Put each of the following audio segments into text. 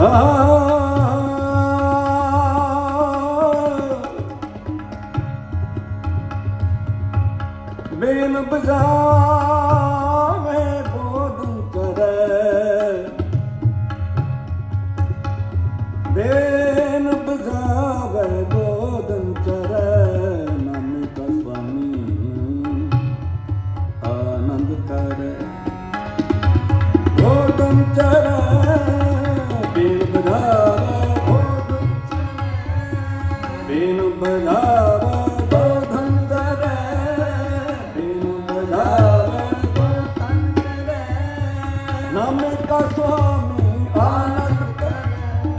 ਆ ਬੇਨ ਬਜਾਵੇ ਬੋਧਨ ਕਰੇ। ਬੇਨ ਬਜਾਵੇ ਬੋਧਨ ਕਰੇ। ਨਾਮੇ ਕਾ ਸੁਆਮੀ ਆਨੰਦ ਕਰੇ। ਬੋਧਨ ਚਰੇ ਬੇਨ ਬਜਾਵੇ ਬੋਧਨ ਬੇਨ ਬਜਾਵੇ ਬੋਧਨ ਕਰੇ ਬੇਨ ਬਜਾਵੇ ਨਾਮੇ ਕਾ ਸੁਆਮੀ ਆਨੰਦ ਕਰੇ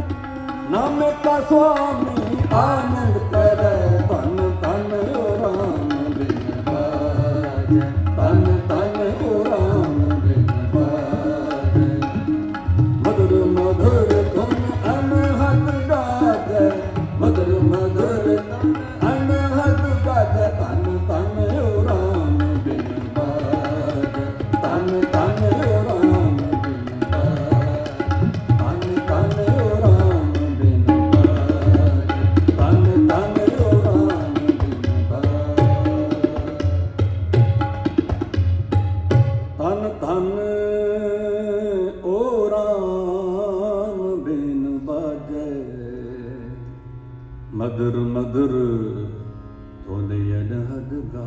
ਨਾਮੇ ਕਾ ਸੁਆਮੀ ਆਨੰਦ ਕਰੇ मगर मगर मधुर मधुर तो नयन हद गा